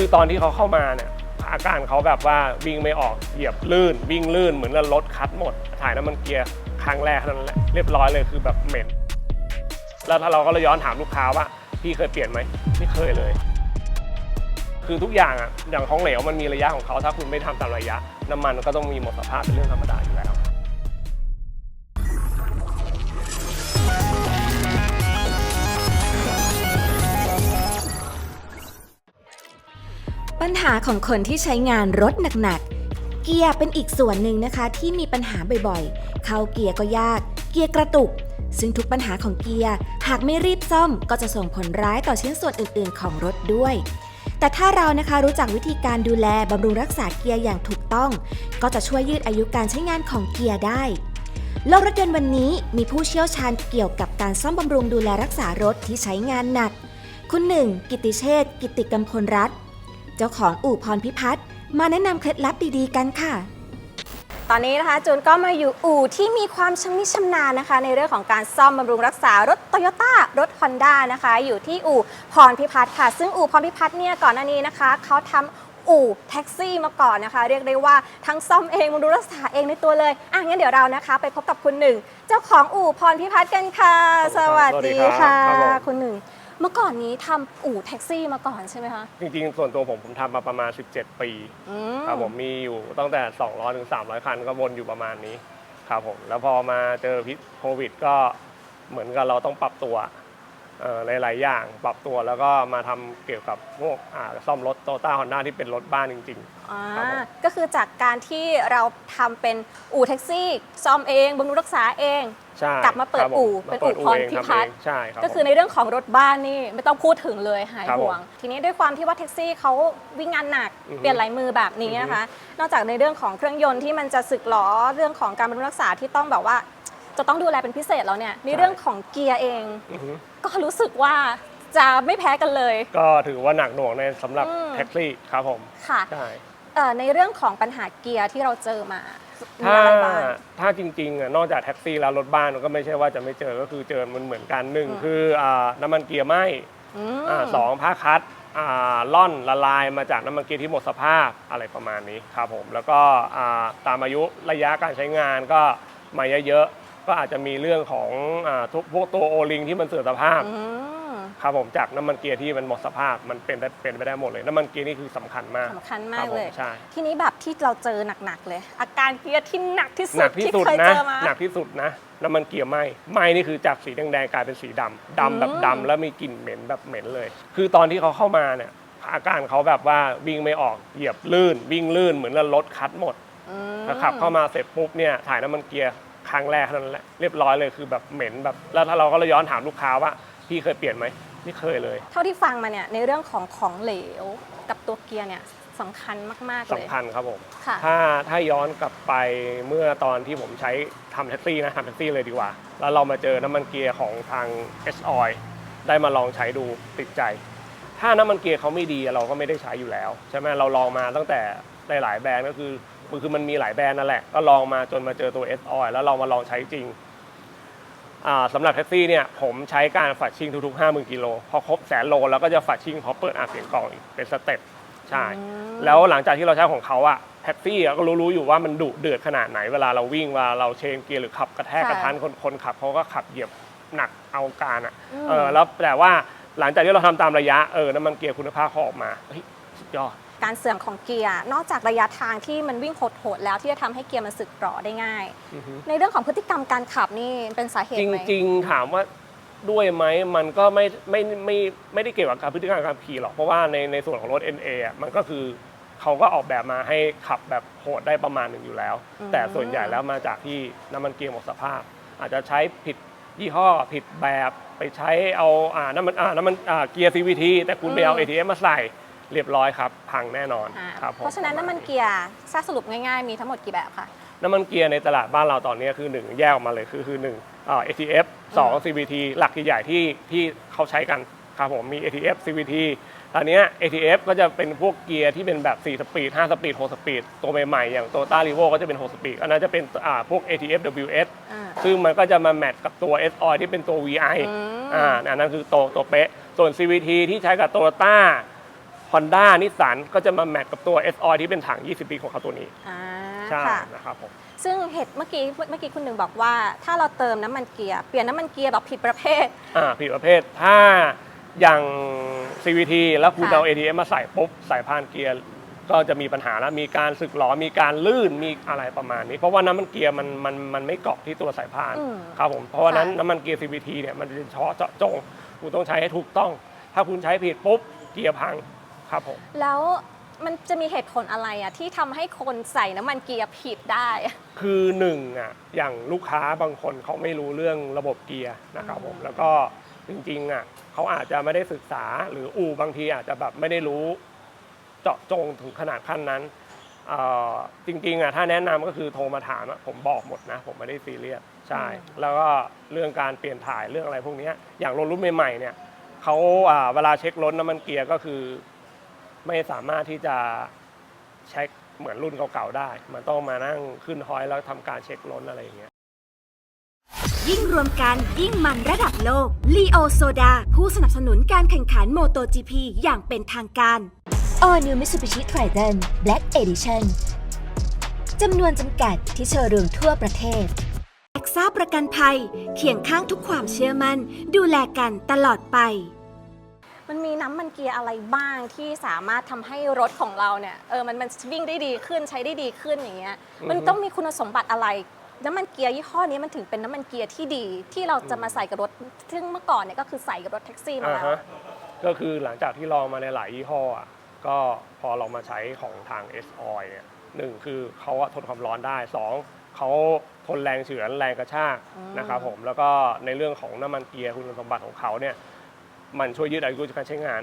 คือตอนที่เขาเข้ามาเนี่ยอาการเขาแบบว่าวิ่งไม่ออกเหยียบลื่น วิ่งลื่นเหมือนกับรถคัดหมด ถ่ายน้ำมันเกียร์ครั้งแรกนั้นแหละเรียบร้อยเลยคือแบบเหม็น แล้วถ้าเราก็เลยย้อนถามลูกค้าว่าพี่เคยเปลี่ยนไหมไม่เคยเลย คือทุกอย่างอะอย่างของเหลวมันมีระยะของเขาถ้าคุณไม่ทำตามระยะ น้ำมันก็ต้องมีหมดสภาพเป็นเรื่องธรรมดาอยู่าของคนที่ใช้งานรถหนักๆ เกียร์เป็นอีกส่วนหนึ่งนะคะที่มีปัญหาบ่อยๆ เข้าเกียร์ก็ยาก เกียร์กระตุก ซึ่งทุกปัญหาของเกียร์หากไม่รีบซ่อมก็จะส่งผลร้ายต่อชิ้นส่วนอื่นๆ ของรถด้วย แต่ถ้าเรานะคะรู้จักวิธีการดูแลบำรุงรักษาเกียร์อย่างถูกต้อง ก็จะช่วยยืดอายุการใช้งานของเกียร์ได้โลกรถยนต์วันนี้มีผู้เชี่ยวชาญเกี่ยวกับการซ่อมบำรุงดูแลรักษารถที่ใช้งานหนัก คุณหนึ่งกิติเชษฐกิตติกำพลรัตน์ เจ้าของอู่พรพิพัฒน์มาแนะนำเคล็ดลับดีๆกันค่ะ ตอนนี้นะคะจูนก็มาอยู่อู่ที่มีความชำนิชำนาญนะคะ ในเรื่องของการซ่อมบำรุงรักษารถโตโยต้ารถ Honda นะคะ อยู่ที่อู่พรพิพัฒน์ค่ะ ซึ่งอู่พรพิพัฒน์เนี่ยก่อนหน้านี้นะคะเขาทำอู่แท็กซี่มาก่อนนะคะ เรียกได้ว่าทั้งซ่อมเองบำรุงรักษาเองในตัวเลยอะงั้นเดี๋ยวเรานะคะ ไปพบกับคุณหนึ่ง เจ้าของอู่พรพิพัฒน์กันค่ะสวัสดีค่ะสวัสดีครับคุณหนึ่ง เมื่อก่อนนี้ทำอู่แท็กซี่มาก่อนใช่ไหมคะจริงๆ ส่วนตัวผมผมทำมาประมาณ 17 ปีอืมครับผมมีอยู่ตั้งแต่ 200ถึง300 คันก็วนอยู่ประมาณนี้ครับผมแล้วพอมาเจอพิษโควิดก็เหมือนกับเราต้องปรับตัวเอ่อ หลาย ๆ อย่างปรับตัวแล้วก็มาทำเกี่ยวกับพวกอ่าซ่อมรถโตต้าฮอนด้าที่เป็นรถบ้านจริง อ่าครับผม ก็คือจากการที่เราทำเป็นอู่แท็กซี่ซ่อมเองบำรุงรักษาเอง ๆ ใช่กลับมาเปิดครับผอู่มาเป็นอู่ปิดพรเงพิทำพัฒเองน์ใช่ครับก็คือผมในเรื่องของรถบ้านนี่ไม่ต้องพูดถึงเลยหายครับผมห่วง ทีนี้ด้วยความที่ว่าแท็กซี่เขาวิ่งงานหนักอือฮึเปลี่ยนหลายมือแบบนี้นะคะ นอกจากในเรื่องของเครื่องยนต์ที่มันจะสึกหรอเรื่องของการบำรุงรักษาที่ต้องแบบว่า จะต้องดูแลเป็นพิเศษแล้วเนี่ยในเรื่องของเกียร์เองอือฮึก็รู้สึกว่าจะไม่แพ้กันเลย ก็ถือว่าหนักหน่วงในสำหรับอืม แท็กซี่ครับผมค่ะใช่เอ่อในเรื่องของปัญหาเกียร์ที่เราเจอมามีถ้าอะไรบ้าง ถ้าจริงๆอะนอกจากแท็กซี่แล้วรถบ้านก็ไม่ใช่ว่าจะไม่เจอก็คือเจอมันเหมือนกันหนึ่งอืม คืออ่าน้ำมันเกียร์ไหม อืมอ่าสองผ้าคัดอ่าล่อนละลายมาจากน้ำมันเกียร์ที่หมดสภาพอะไรประมาณนี้ครับผมแล้วก็อ่าตามอายุระยะการใช้งานก็มาเยอะๆ ก็อาจจะมีเรื่องของอาทุกพวกตัวโอลิงที่มันเสื่อมสภาพอืมครับผมจากน้ำมันเกียร์ที่มันหมดสภาพมันเป็นได้เป็นไปได้หมดเลย น้ำมันเกียร์นี่คือสำคัญมากสำคัญคมารักบผมเลยใช่ ทีนี้แบบที่เราเจอหนักๆเลย อาการเกียร์ที่หนักที่สุหนัดกที่ที่สุดเคยนะเจอมา หนักที่สุดนะน้ำมันเกียร์ไหมไหมนี่คือจากสีแดงๆกลายเป็นสีดำดำแบบอืมดำแล้วมีกลิ่นเหม็นแบบเหม็นเลย คือตอนที่เขาเข้ามาเนี่ยอาการเขาแบบว่าวิ่งไม่ออกเหยียบลื่น วิ่งลื่นเหมือนกับรถคัดหมดอืม แล้วขับเข้ามาเสร็จปุ๊บเนี่ยถ่ายน้ำมันเกียร์ ครั้งแรกเท่านั้นแหละเรียบร้อยเลยคือแบบเหม็นแบบ แล้วถ้าเราก็เลยย้อนถามลูกค้าว่าพี่เคยเปลี่ยนไหมไม่เคยเลย เท่าที่ฟังมาเนี่ยในเรื่องของของเหลวกับตัวเกียร์เนี่ยสำคัญมากๆเลยสำคัญครับผมค่ะถ้าถ้าย้อนกลับไปเมื่อตอนที่ผมใช้ทำแท็กซี่นะทำแท็กซี่เลยดีกว่า แล้วเรามาเจอน้ำมันเกียร์ของทาง S Oil ได้มาลองใช้ดูติดใจ ถ้าน้ำมันเกียร์เขาไม่ดีเราก็ไม่ได้ใช้อยู่แล้ว ใช่ไหมเราลองมาตั้งแต่หลายๆแบรนด์ก็คือ คือมันมีหลายแบรนด์นั่นแหละ ก็ลองมาจนมาเจอตัว S Oil แล้วเรามาลองใช้จริงอ่าสำหรับแท็กซี่เนี่ยผมใช้การฝัดชิ่งทุกๆ 50,000กิโลพอครบแสนโลแล้วก็จะฝัดชิ่งพอเปิดอาเสียงกล่องอีกเป็นสเต็ปใช่อืมแล้วหลังจากที่เราใช้ของเขาอะแท็กซี่อะก็รู้ๆอยู่ว่ามันดุเดือดขนาดไหนเวลาเราวิ่งเวลาเราเชนเกียร์หรือขับกระแทกค่ะกระทันคนคนขับเขาก็ขับเหยียบหนักเอาการอะอืมเออแล้วแต่ว่าหลังจากที่เราทำตามระยะเออน้ำมันเกียร์คุณภาพเขาออกมาเฮ้ยสุดยอด การเสื่อมของเกียร์ นอกจากระยะทางที่มันวิ่งโหดๆแล้วที่จะทำให้เกียร์มันสึกหรอได้ง่าย อือฮึ ในเรื่องของพฤติกรรมการขับนี่เป็นสาเหตุจไหม ริงๆถามว่าด้วยไหมมันก็ไม่ไม่ไม่ไม่ได้เกี่ยวกับการพฤติกรรมการขี่หรอก เพราะว่าในในส่วนของรถ NA อะมันก็คือเขาก็ออกแบบมาให้ขับแบบโหดได้ประมาณหนึ่งอยู่แล้ว อืม แต่ส่วนใหญ่แล้วมาจากที่น้ำมันเกียร์หมดสภาพ อาจจะใช้ผิดยี่ห้อผิดแบบไปใช้เอาอ่าน้ำมันอ่าน้ำมันอ่าเกียร์ CVT แต่คุณไปเอา ATM มาใส่ เรียบร้อยครับ พังแน่นอนอ่าครับผมเพราะฉะนั้นน้ำมันเกียร์ถ้าสรุปง่ายๆมีทั้งหมดกี่แบบคะ น้ำมันเกียร์ในตลาดบ้านเราตอนนี้คือ 1 แยกออกมาเลยคือคือ1อ่า ATF 2 CVT หลักใหญ่ๆที่ที่เขาใช้กันครับผมมี ATF CVT ตอนเนี้ย ATF ก็จะเป็นพวกเกียร์ที่เป็นแบบ 4 สปีด 5 สปีด 6 สปีด ตัวใหม่ๆ อย่าง Toyota r e v o ก็จะเป็น 6 สปีด อันนั้นจะเป็นอ่าพวก ATF WS อ่า ซึ่งมันก็จะมาแมทกับตัว S o ที่เป็นตัว VI อืมอ่าอันนั้นคือตัวตัวเป๊ะ ส่วน CVT ที่ใช้กับ Toyota Honda นิสสันก็จะมาแมทกับตัว S o ที่เป็นถัง 20ลิตรของเขาตัวนี้ อ่าใช่ค่ะนะครับผม ซึ่งเหตุเมื่อกี้เมื่อกี้คุณหนึ่งบอกว่า ถ้าเราเติมน้ำมันเกียร์เปลี่ยนน้ำมันเกียร์แบบผิดประเภท อ่าผิดประเภทถ้าอย่าง CVT แล้วคุณค่ะ เอา ATM มาใส่ปุ๊บใส่พานเกียร์ก็จะมีปัญหาแล้วมีการสึกหรอมีการลื่นมีอะไรประมาณนี้ เพราะว่าน้ำมันเกียร์มันมันมันไม่เกาะที่ตัวสายพานอืมครับผมเพราะว่านั้นค่ะ น้ำมันเกียร์ CVT เนี่ยมันจะเฉพาะเจาะจง คุณต้องใช้ให้ถูกต้อง ถ้าคุณใช้ผิดปุ๊บเกียร์พัง ครับผม แล้วมันจะมีเหตุผลอะไรอะที่ทำให้คนใส่น้ำมันเกียร์ผิดได้อะคือหนึ่งอะอย่างลูกค้าบางคนเขาไม่รู้เรื่องระบบเกียร์นะครับผมแล้วก็จริงๆอะเขาอาจจะไม่ได้ศึกษาหรืออู่บางทีอาจจะแบบไม่ได้รู้เจาะจงถึงขนาดขั้นนั้นเอ่อจริงๆอะถ้าแนะนำก็คือโทรมาถามอะผมบอกหมดนะ ผมไม่ได้ซีเรียสใช่ แล้วก็เรื่องการเปลี่ยนถ่ายเรื่องอะไรพวกเนี้ยอย่างรถรุ่นใหม่ๆเนี่ยเขาอ่าเวลาเช็ครถน้ำมันเกียร์ก็คือ ไม่สามารถที่จะเช็คเหมือนรุ่นเก่าๆได้ มันต้องมานั่งขึ้นฮอยแล้วทำการเช็คล้นอะไรอย่างเงี้ย ยิ่งรวมกันยิ่งมันระดับโลก l ีโอโซดาผู้สนับสนุนการแข่งขันโมโต GP อย่างเป็นทางการ All New Mitsubishi Triton Black Edition จำนวนจำกัดที่โชว์รูมทั่วประเทศแอคซ่าประกันภัยเคียงข้างทุกความเชื่อมัน่นดูแลกันตลอดไป มันมีน้ำมันเกียร์อะไรบ้างที่สามารถทำให้รถของเราเนี่ยเออมันมันวิ่งได้ดีขึ้นใช้ได้ดีขึ้นอย่างเงี้ยมันอือฮึต้องมีคุณสมบัติอะไร น้ำมันเกียร์ยี่ห้อนี้มันถึงเป็นน้ำมันเกียร์ที่ดี ที่เราจะมาใส่กับรถ ซึ่งเมื่อก่อนเนี่ยก็คือใส่กับรถแท็กซี่มาอ่าแล้ว ฮะก็คือหลังจากที่ลองมาในหลายยี่ห้ออะก็พอเรามาใช้ของทาง S Oil เนี่ยหนึ่งคือเขาอะทนความร้อนได้สองเขาทนแรงเฉือนแรงกระชากอืมนะครับผมแล้วก็ในเรื่องของน้ำมันเกียร์คุณสมบัติของเขาเนี่ย มันช่วยยืดอายุการใช้งาน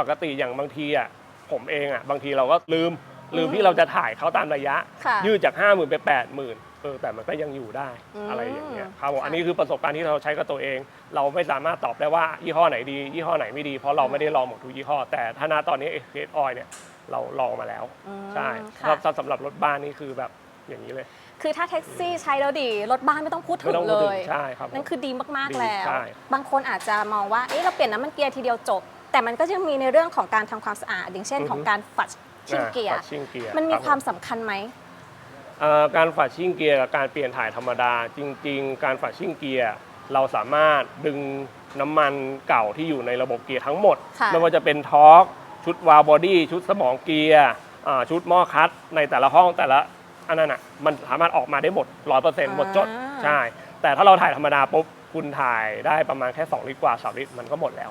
ปกติอย่างบางทีอะผมเองอะบางทีเราก็ลืมลืมที่เราจะถ่ายเขาตามระยะ ค่ะยืดจาก 5 0,000 ไป 8 0,000เออแต่มันก็ยังอยู่ได้อืมอะไรอย่างเงี้ยครับผมค่ะ อันนี้คือประสบการณ์ที่เราใช้กับตัวเอง เราไม่สามารถตอบได้ว่ายี่ห้อไหนดี ยี่ห้อไหนไม่ดี เพราะเราไม่ได้ลองหมดทุกยี่ห้อ แต่ถ้าณตอนนี้เอสออยเนี่ยเราลองมาแล้ว อืมใช่ค่ะถ้าถ้าสำหรับรถบ้านนี่คือแบบอย่างนี้เลย คือถ้าแท็กซี่ใช้แล้วดี รถบ้านไม่ต้องพูดถึไม่งต้องเลพูดถึงย ใช่ครับผมนั่นคือดีมากดีๆแล้ว ใช่ บางคนอาจจะมองว่า เอ๊ะเราเปลี่ยนน้ำมันเกียร์ทีเดียวจบ แต่มันก็จะมีในเรื่องของการทำความสะอาด อย่างเช่นของการฝัดชิ่งเกียร์ อ่าชิ่งเกียร์มันมีรับผ ความสำคัญไหม เอ่อการฝัดชิ่งเกียร์กับการเปลี่ยนถ่ายธรรมดา จริง ๆ การฝัดชิ่งเกียร์เราสามารถดึงน้ำมันเก่าที่อยู่ในระบบเกียร์ทั้งหมด ค่ะ ไม่ว่าจะเป็นทอร์กชุดวาล์วบอดี้ชุดสมองเกียร์อ่าชุดหม้อคัดในแต่ละห้องแต่ละ อันนั้นอะมันสามารถออกมาได้หมดร้อยเปอร์เซ็นต์หมดจดอ่าใช่ แต่ถ้าเราถ่ายธรรมดาปุ๊บคุณถ่ายได้ประมาณแค่2ลิตรกว่า3ลิตรมันก็หมดแล้ว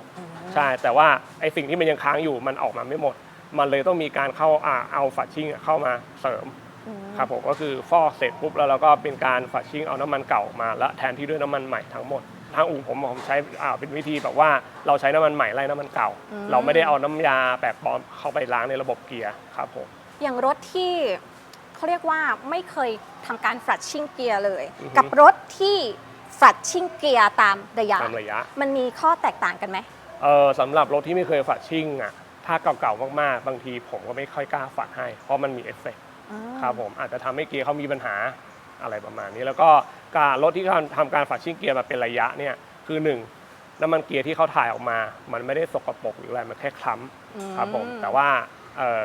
ใช่ แต่ว่าไอสิ่งที่มันยังค้างอยู่มันออกมาไม่หมด มันเลยต้องมีการเข้าอ่าเอาฝัดชิ่งอะเข้ามาเสริมอืมครับผมก็คือฟอกเสร็จปุ๊บแล้วเราก็เป็นการฝัดชิ่งเอาน้ำมันเก่ามาแล้วแทนที่ด้วยน้ำมันใหม่ทั้งหมดทางอู่ผมผมใช้อ่าเป็นวิธีแบบว่าเราใช้น้ำมันใหม่ไล่น้ำมันเก่าอืมเราไม่ได้เอาน้ำยาแปลกปลอมเข้าไปล้างในระบบเกียร์ครับผมอย่างรถที่ เขาเรียกว่าไม่เคยทำการฝัดชิ่งเกียร์เลย อือฮึ กับรถที่ฝัดชิ่งเกียร์ตามระยะ ตามระยะ มันมีข้อแตกต่างกันไหม เออสำหรับรถที่ไม่เคยฝัดชิ่งอะ ถ้าเก่าๆมากๆ บางทีผมก็ไม่ค่อยกล้าฝัดให้ เพราะมันมีเอฟเฟกต์ครับผมอาจจะทำให้เกียร์เขามีปัญหาอะไรประมาณนี้ แล้วก็การรถที่เขาทำการฝัดชิ่งเกียร์มาเป็นระยะเนี่ยคือหนึ่งน้ำมันเกียร์ที่เขาถ่ายออกมา มันไม่ได้สกปรกหรืออะไรมันแค่คล้ำครับผม แต่ว่าเอ่อ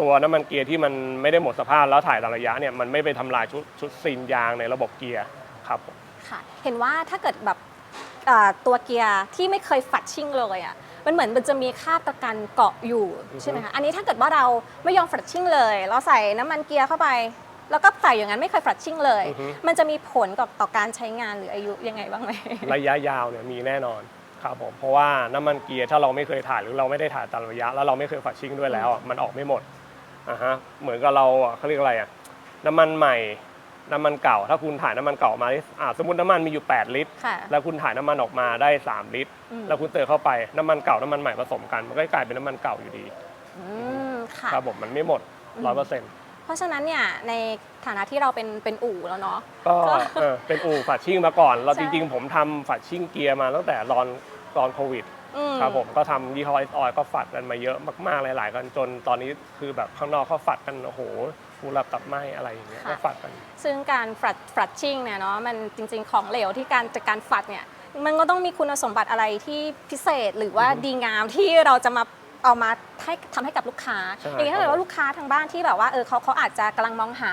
ตัวน้ำมันเกียร์ที่มันไม่ได้หมดสภาพแล้วถ่ายตามระยะเนี่ยมันไม่ไปทำลายชุดชุดซีนยางในระบบเกียร์ครับผมค่ะ เห็นว่าถ้าเกิดแบบเอ่อตัวเกียร์ที่ไม่เคยฝัดชิ่งเลยอะมันเหมือนมันจะมีคราบตะกันเกาะอยู่อือฮึใช่ไหมคะอันนี้ถ้าเกิดว่าเราไม่ยอมฝัดชิ่งเลย เราใส่น้ำมันเกียร์เข้าไป แล้วก็ใส่อย่างนั้นไม่เคยฝัดชิ่งเลยอือฮึมันจะมีผลกับต่อการใช้งานหรืออายุยังไงบ้างไหม ระยะยาวเนี่ยมีแน่นอน ครับผมเพราะว่าน้ำมันเกียร์ถ้าเราไม่เคยถ่ายหรือเราไม่ได้ถ่ายตามระยะ แล้วเราไม่เคยฝัดชิ่งด้วยแล้วอะมันออกไม่หมดอ่าฮะเหมือนกับเราอะเขาเรียกอะไรอะน้ำมันใหม่น้ำมันเก่า ถ้าคุณถ่ายน้ำมันเก่ามาอ่าสมมติน้ำมันมีอยู่ 8 ลิตร ค่ะ แล้วคุณถ่ายน้ำมันออกมาได้ 3 ลิตร อืม แล้วคุณเติมเข้าไปน้ำมันเก่าน้ำมันใหม่ผสมกัน มันก็กลายเป็นน้ำมันเก่าอยู่ดี อืมค่ะ ครับผมมันไม่หมดอืมร้อยเปอร์เซ็นต์ เพราะฉะนั้นเนี่ยในฐานะที่เราเป็นเป็นอู่แล้วเนาะ ก็ก็เออเป็นอู่ฝัดชิ่งมาก่อน เราใช่ จริงๆ ผมทำฝัดชิ่งเกียร์มาตั้งแต่ตอนตอนโควิดอืม ครับผมก็ทำยี่ห้อออยก็ฝัดกันมาเยอะมากๆ หลาย ๆ กันจนตอนนี้คือแบบข้างนอกเขาฝัดกันโอ้โหฟูรับตับไหมอะไรอย่างเงี้ยก็ฝัดกัน ซึ่งการฝัดฝัดชิ่งเนี่ยเนาะมันจริง ๆ ของเหลวที่การจากการฝัดเนี่ยมันก็ต้องมีคุณสมบัติอะไรที่พิเศษหรือว่าอือฮึดีงามที่เราจะมา เอามาให้ทำให้กับลูกค้า ใช่อย่างนี้ถ้าเกิดว่าลูกค้าทางบ้านที่แบบว่าเออเขาเขาอาจจะกำลังมองหา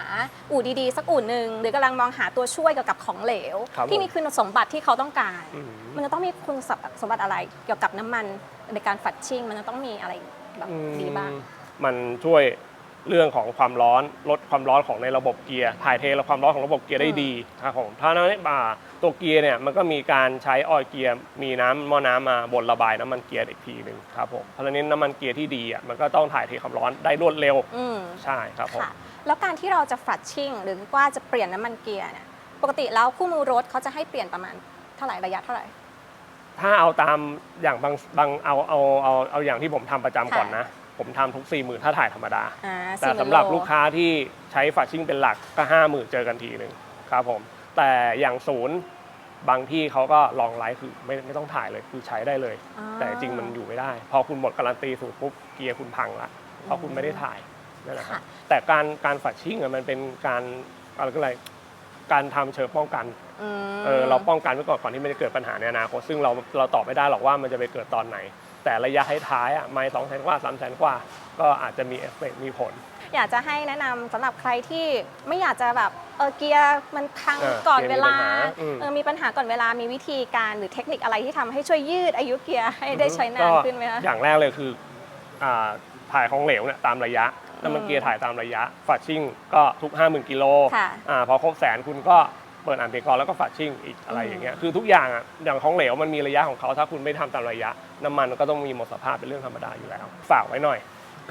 อู่ดีๆ สักอู่หนึ่งหรือกำลังมองหาตัวช่วยเกี่ยวกับของเหลว ครับที่ผม มีคุณสมบัติที่เขาต้องการ อืมมันจะต้องมีคุณสมบัติอะไรเกี่ยวกับน้ำมันในการฝัดชิ่ง มันจะต้องมีอะไรแบบดีบ้าง มันช่วย เรื่องของความร้อนลดความร้อนของในระบบเกียร์ถ่ายเทและความร้อนของระบบเกียร์ได้อืมดีครับผมถ้าในบ่าตัวเกียร์เนี่ยมันก็มีการใช้ออยล์เกียร์ มีน้ำหม้อน้ำมาบนระบายน้ำมันเกียร์อีกทีหนึ่งครับผมเพราะฉะนั้นน้ำมันเกียร์ที่ดีอะมันก็ต้องถ่ายเทความร้อนได้รวดเร็วอืมใช่ครับผม ค่ะ แล้วการที่เราจะฝัดชิ่งหรือว่าจะเปลี่ยนน้ำมันเกียร์เนี่ยปกติแล้วคู่มือรถเขาจะให้เปลี่ยนประมาณเท่าไหร่ระยะเท่าไหร่ ถ้าเอาตามอย่างบางบางเอาเอาเอาเอาอย่างที่ผมทำประจำก่อนนะ ผมทำทุก 4 0,000 ถ้าถ่ายธรรมดา อ่าแต่40,000สำหรับโลูกค้าที่ใช้ฝาชิ่งเป็นหลักก็ 5 0,000 เจอกันทีหนึ่งครับผม แต่อย่างศูนย์บางที่เขาก็ลองไลฟ์คือไม่ไม่ต้องถ่ายเลยคือใช้ได้เลยอ่าแต่จริงมันอยู่ไม่ได้ พอคุณหมดการันตีสูตรปุ๊บเกียร์คุณพังละเพราะคุณไม่ได้ถ่ายนั่นแหละครับค่ะ แต่การการฝัดชิ่งอะมันเป็นการอะไรก็อะไรการทำเชิงป้องกันอืมเออเราป้องกันไว้ก่อนก่อนที่มันจะเกิดปัญหาในอนาคตซึ่งเราเราตอบไม่ได้หรอกว่ามันจะไปเกิดตอนไหน แต่ระยะท้ายๆอะไม่สองแสนกว่าสามแสนกว่า ก็อาจจะมีเอฟเฟกต์มีผล อยากจะให้แนะนำสำหรับใครที่ไม่อยากจะแบบเออเกียร์มันพังเออก่อนเกียร์เวลามีปัญหาอืม เออมีปัญหาก่อนเวลามีวิธีการหรือเทคนิคอะไรที่ทำให้ช่วยยืดอายุเกียร์ให้ได้ใช้นานขึ้นไหมคะอย่างแรกเลยคืออ่าถ่ายของเหลวเนี่ยตามระยะน้ำมันเกียร์ถ่ายตามระยะ ฝัดชิ่งก็ทุก 50,000กิโลค่ะ อ่าพอครบแสนคุณก็ เปิดอ่านเบรกก่อนแล้วก็ฝัดชิ่งอีกอะไรอย่างเงี้ยคือทุกอย่างอะอย่างของเหลวมันมีระยะของเขาถ้าคุณไม่ทำตามระยะ น้ำมันก็ต้องมีหมดสภาพเป็นเรื่องธรรมดาอยู่แล้วฝากไว้หน่อย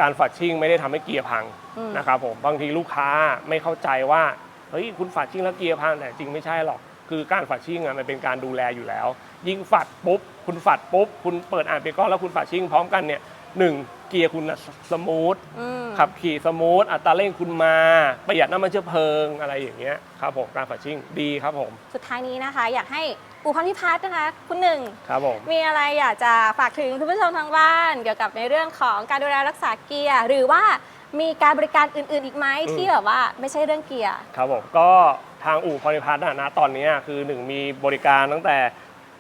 การฝัดชิ่งไม่ได้ทำให้เกียร์พังอืมนะครับผมบางทีลูกค้าไม่เข้าใจว่าเฮ้ยคุณฝัดชิ่งแล้วเกียร์พังแต่จริงไม่ใช่หรอกคือการฝัดชิ่งอะมันเป็นการดูแลอยู่แล้ว ยิ่งฝัดปุ๊บคุณฝัดปุ๊บคุณเปิดอ่านเบรกก่อนแล้วคุณฝัดชิ่งพร้อมกันเนี่ย หนึ่งเกียร์คุณน่ะสมูทอืม ขับขี่สมูทอัตราเร่งคุณมา ประหยัดน้ำมันเชื้อเพลิงอะไรอย่างเงี้ยครับผมการฝัดชิ่งดีครับผมสุดท้ายนี้นะคะ อยากให้อูพันธิพัฒน์นะคะ คุณหนึ่ง ครับผม มีอะไรอยากจะฝากถึงคุณผู้ชมทางบ้าน เกี่ยวกับในเรื่องของการดูแลรักษาเกียร์ หรือว่ามีการบริการอื่น ๆ อีกไหมอืม ที่แบบว่าไม่ใช่เรื่องเกียร์ ครับผมก็ทางอู่พรพัฒน์นะตอนนี้คือหนึ่งมีบริการตั้งแต่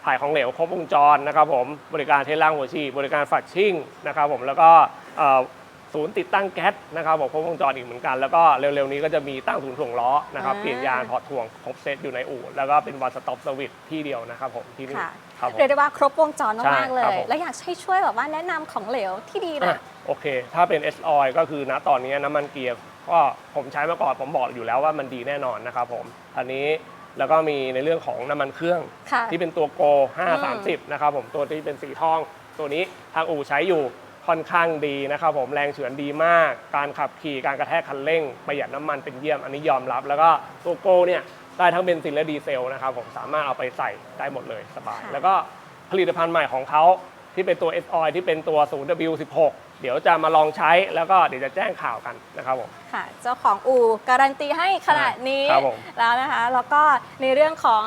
ถ่ายของเหลวครบวงจรนะครับผมบริการเทสล่างหัวฉีดบริการฝัดชิ่งนะครับผมแล้วก็เอ่อศูนย์ติดตั้งแก๊สนะครับผมครบวงจรอีกเหมือนกัน แล้วก็เร็วๆนี้ก็จะมีตั้งศูนย์ถ่วงล้อนะครับอ่า เปลี่ยนยางถอดถ่วงครบเซตอยู่ในอู่แล้วก็เป็นวันสต็อปเซอร์วิสที่เดียวนะครับผมที่นี่ค่ะครับผม เรียกได้ว่าครบวงจรใช่มากๆเลครับย ผม และอยากให้ช่วยแบบว่าแนะนำของเหลวที่ดีหน่อะอยโอเค ถ้าเป็น S oil ก็คือณตอนนี้น้ำมันเกียร์ก็ผมใช้มาก่อนผมบอกอยู่แล้วว่ามันดีแน่นอนนะครับผมอันนี้ แล้วก็มีในเรื่องของน้ำมันเครื่อง ค่ะ ที่เป็นตัวโก 530 นะครับผมตัวที่เป็นสีทอง ตัวนี้ทางอู่ใช้อยู่ค่อนข้างดีนะครับผมแรงเฉือนดีมาก การขับขี่การกระแทกคันเร่ง ประหยัดน้ำมันเป็นเยี่ยมอันนี้ยอมรับ แล้วก็ตัวโกเนี่ยได้ทั้งเบนซินและดีเซลนะครับผมสามารถเอาไปใส่ได้หมดเลยสบาย ค่ะ แล้วก็ผลิตภัณฑ์ใหม่ของเขา ที่เป็นตัว S oil ที่เป็นตัว 0W16 เดี๋ยวจะมาลองใช้แล้วก็เดี๋ยวจะแจ้งข่าวกันนะครับผม ค่ะ เจ้าของอู่การันตีให้ขนาดนี้ครับผม แล้วนะคะ แล้วก็ในเรื่องของ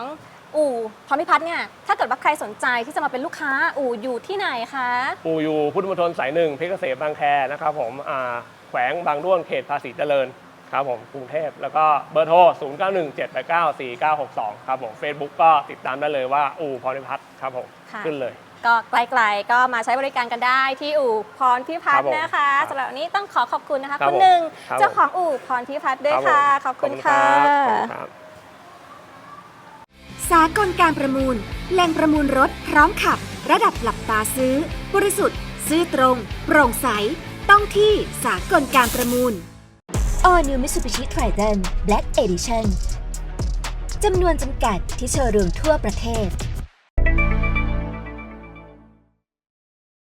อู่พรหมพิพัฒน์เนี่ยถ้าเกิดว่าใครสนใจที่จะมาเป็นลูกค้าอู่อยู่ที่ไหนคะ ปูอยู่พุทธมณฑลสายหนึ่งเพชรเกษมบางแคนะครับผมอ่าแขวงบางด้วนเขตภาษีเจริญครับผมกรุงเทพแล้วก็เบอร์โทร 0 9 1 7 8 9 4 9 6 2 ครับผม Facebook ก็ติดตามได้เลยว่าอู่พรพิพัฒน์ครับผม ค่ะ ขึ้นเลย ก็ไกลๆก็มาใช้บริการกันได้ที่อู่พรพิพัฒน์ครับผมนะคะครับสำหรับวันนี้ต้องขอขอบคุณนะคะครับคุณหนึ่งครับเจ้าของอู่พรพิพัฒน์ด้วยรับผมค่ะ ขอบคุณค่ะขอบคุณครับสากลการประมูลแหล่งประมูลรถพร้อมขับ ระดับหลับตาซื้อ บริสุทธิ์ ซื่อตรง โปร่งใส ต้องที่สากลการประมูล All New Mitsubishi Triton Black Edition จำนวนจำกัดที่โชว์รูมทั่วประเทศ